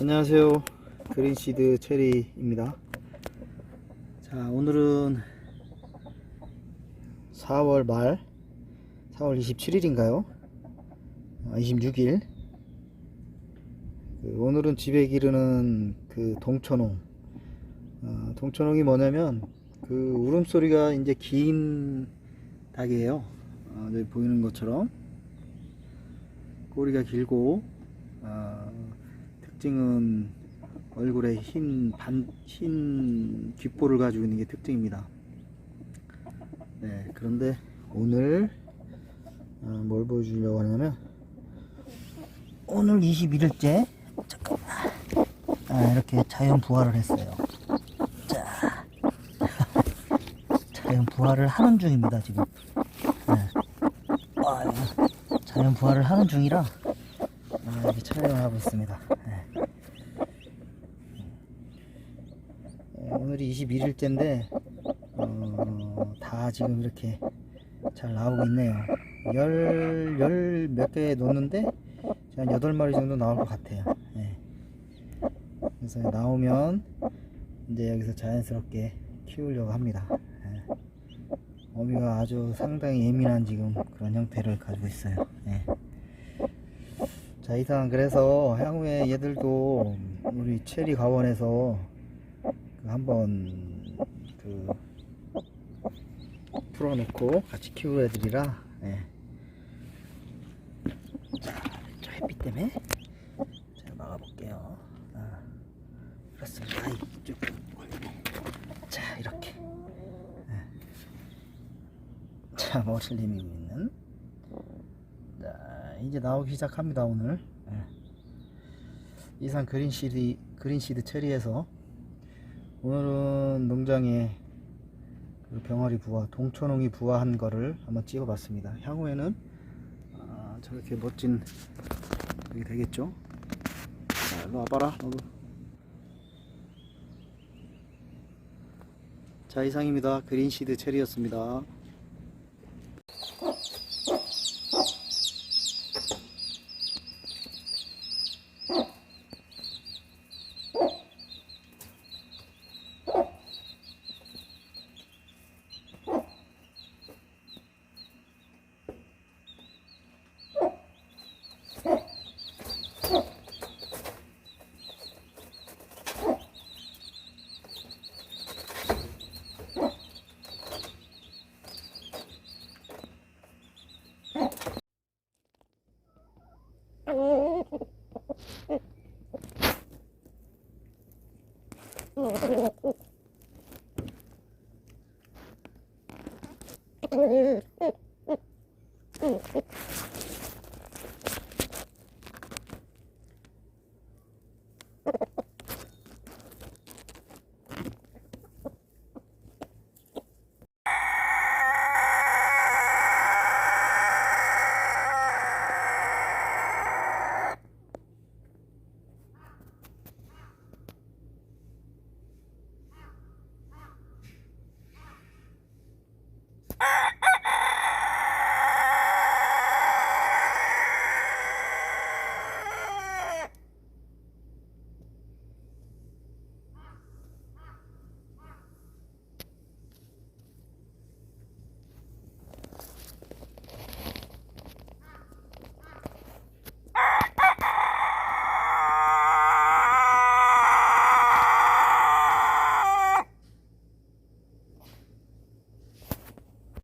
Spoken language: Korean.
안녕하세요. 그린시드 체리입니다. 자 오늘은 4월 말 4월 27일인가요? 26일. 그 오늘은 집에 기르는 그 동천홍. 어, 동천홍이 뭐냐면 그 울음소리가 이제 긴 닭이에요. 어, 여기 보이는 것처럼. 꼬리가 길고. 어, 특징은 얼굴에 흰 반, 흰 귓볼을 가지고 있는 게 특징입니다. 네, 그런데 오늘 어, 뭘 보여주려고 하냐면 오늘 21일째 잠깐만 아, 이렇게 자연 부화를 했어요. 자, 자연 부화를 하는 중입니다 지금. 네. 아, 자연 부화를 하는 중이라 아, 이렇게 촬영을 하고 있습니다. 네. 어, 오늘이 21일째인데 어, 다 지금 이렇게 잘 나오고 있네요. 열, 열 몇 개 놓는데 한 8마리 정도 나올 것 같아요. 네. 그래서 나오면 이제 여기서 자연스럽게 키우려고 합니다. 네. 어미가 아주 상당히 예민한 지금 그런 형태를 가지고 있어요. 네. 자 이상 그래서 향후에 얘들도 우리 체리 가원에서 그 한번 그 풀어놓고 같이 키울 애들이라 예. 자, 저 햇빛 때문에 자 막아볼게요 아, 그렇습니다 이쪽 자 이렇게 예. 자 내밀고 있는 자 이제 나오기 시작합니다 오늘 예. 이상 그린시드 그린시드 체리에서 오늘은 농장에 그 병아리 부화 동천홍이 부화한 거를 한번 찍어봤습니다. 향후에는 아, 저렇게 멋진 그게 되겠죠? 자 일로 와봐라 너도. 자 이상입니다. 그린시드 체리였습니다 Mm-hmm.